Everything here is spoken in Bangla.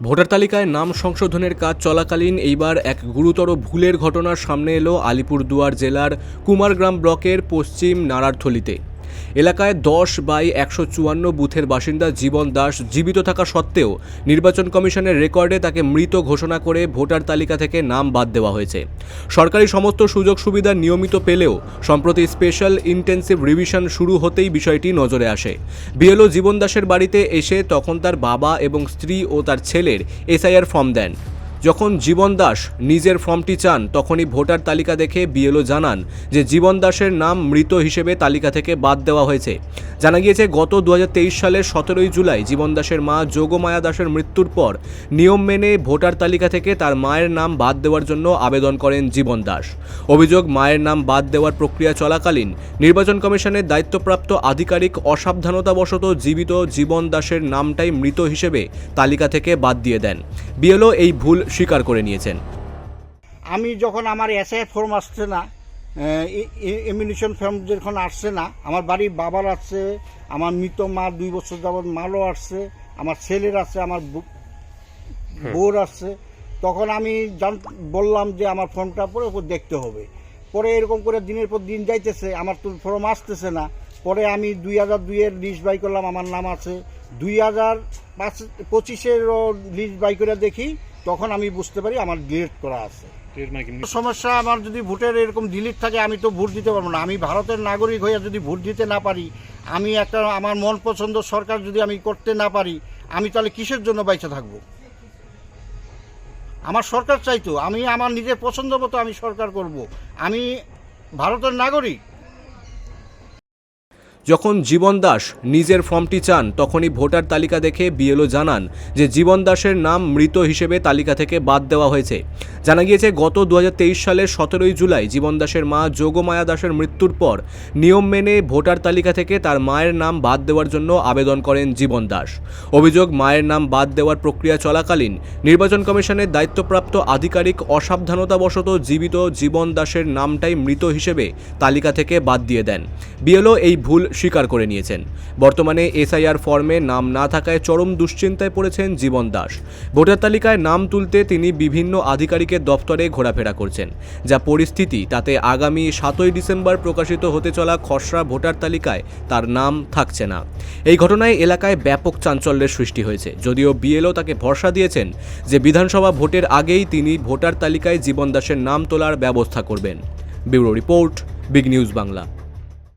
ভোটার তালিকায় নাম সংশোধনের কাজ চলাকালীন এইবার এক গুরুতর ভুলের ঘটনার সামনে এলো আলিপুরদুয়ার জেলার কুমারগ্রাম ব্লকের পশ্চিম নারারথলিতে। এলাকায় দশ বাই একশো চুয়ান্ন বুথের বাসিন্দা জীবন দাস জীবিত থাকা সত্ত্বেও নির্বাচন কমিশনের রেকর্ডে তাকে মৃত ঘোষণা করে ভোটার তালিকা থেকে নাম বাদ দেওয়া হয়েছে। সরকারি সমস্ত সুযোগ সুবিধা নিয়মিত পেলেও সম্প্রতি স্পেশাল ইন্টেন্সিভ রিভিশন শুরু হতেই বিষয়টি নজরে আসে। বিএলও জীবন দাসের বাড়িতে এসে তখন তার বাবা এবং স্ত্রী ও তার ছেলের এসআইআর ফর্ম দেন। যখন জীবন দাস নিজের ফর্মটি চান, তখনই ভোটার তালিকা দেখে বিএলও জানান যে জীবন দাসের নাম মৃত হিসেবে তালিকা থেকে বাদ দেওয়া হয়েছে। জানা গিয়েছে, গত দু হাজার তেইশ সালের সতেরোই জুলাই জীবন দাসের মা যোগমায়া দাসের মৃত্যুর পর নিয়ম মেনে ভোটার তালিকা থেকে তার মায়ের নাম বাদ দেওয়ার জন্য আবেদন করেন জীবন দাস। অভিযোগ, মায়ের নাম বাদ দেওয়ার প্রক্রিয়া চলাকালীন নির্বাচন কমিশনের দায়িত্বপ্রাপ্ত আধিকারিক অসাবধানতাবশত জীবিত জীবন দাসের নামটাই মৃত হিসেবে তালিকা থেকে বাদ দিয়ে দেন। বিএলও এই ভুল স্বীকার করে নিয়েছেন। আমি যখন আমার এসআই ফর্ম আসছে না এমিনেশন ফর্ম যখন আসছে না আমার বাড়ির বাবার আসছে আমার মৃত মা দুই বছর যাবৎ মালও আসছে আমার ছেলের আসছে আমার বউর আসছে তখন আমি জান বললাম যে আমার ফর্মটা পরে ওপর দেখতে হবে। পরে এরকম করে দিনের পর দিন যাইতেছে আমার তো ফর্ম আসতেছে না। পরে আমি দুই হাজার দুইয়ের লিস্ট বাই করলাম আমার নাম আছে। দুই হাজার পাঁচ পঁচিশের লিস্ট বাই করে দেখি তখন আমি বুঝতে পারি আমার ডিলিট করা আছে। সমস্যা আমার যদি ভোটের এরকম ডিলিট থাকে আমি তো ভোট দিতে পারব না। আমি ভারতের নাগরিক হয়ে যদি ভোট দিতে না পারি আমি একটা আমার মন পছন্দ সরকার যদি আমি করতে না পারি আমি তাহলে কিসের জন্য বাইচে থাকব? আমার সরকার চাইতো আমি আমার নিজের পছন্দ মতো আমি সরকার করব। আমি ভারতের নাগরিক যখন জীবন দাস নিজের ফর্মটি চান, তখনই ভোটার তালিকা দেখে বিএলও জানান যে জীবন দাসের নাম মৃত হিসেবে তালিকা থেকে বাদ দেওয়া হয়েছে। জানা গিয়েছে, গত দুহাজার তেইশ সালের সতেরোই জুলাই জীবন দাসের মা যোগমায়া দাসের মৃত্যুর পর নিয়ম মেনে ভোটার তালিকা থেকে তার মায়ের নাম বাদ দেওয়ার জন্য আবেদন করেন জীবন দাস। অভিযোগ, মায়ের নাম বাদ দেওয়ার প্রক্রিয়া চলাকালীন নির্বাচন কমিশনের দায়িত্বপ্রাপ্ত আধিকারিক অসাবধানতাবশত জীবিত জীবন দাসের নামটাই মৃত হিসেবে তালিকা থেকে বাদ দিয়ে দেন। বিএলও এই ভুল স্বীকার করে নিয়েছেন। বর্তমানে এসআইআর ফর্মে নাম না থাকায় চরম দুশ্চিন্তায় পড়েছেন জীবন দাস। ভোটার তালিকায় নাম তুলতে তিনি বিভিন্ন আধিকারিকের দপ্তরে ঘোরাফেরা করছেন, যা পরিস্থিতি তাতে আগামী সাতই ডিসেম্বর প্রকাশিত হতে চলা খসড়া ভোটার তালিকায় তার নাম থাকছে না। এই ঘটনায় এলাকায় ব্যাপক চাঞ্চল্যের সৃষ্টি হয়েছে, যদিও বিএলও তাকে ভরসা দিয়েছেন যে বিধানসভা ভোটের আগেই তিনি ভোটার তালিকায় জীবন দাসের নাম তোলার ব্যবস্থা করবেন। Bureau report, big news Bangla.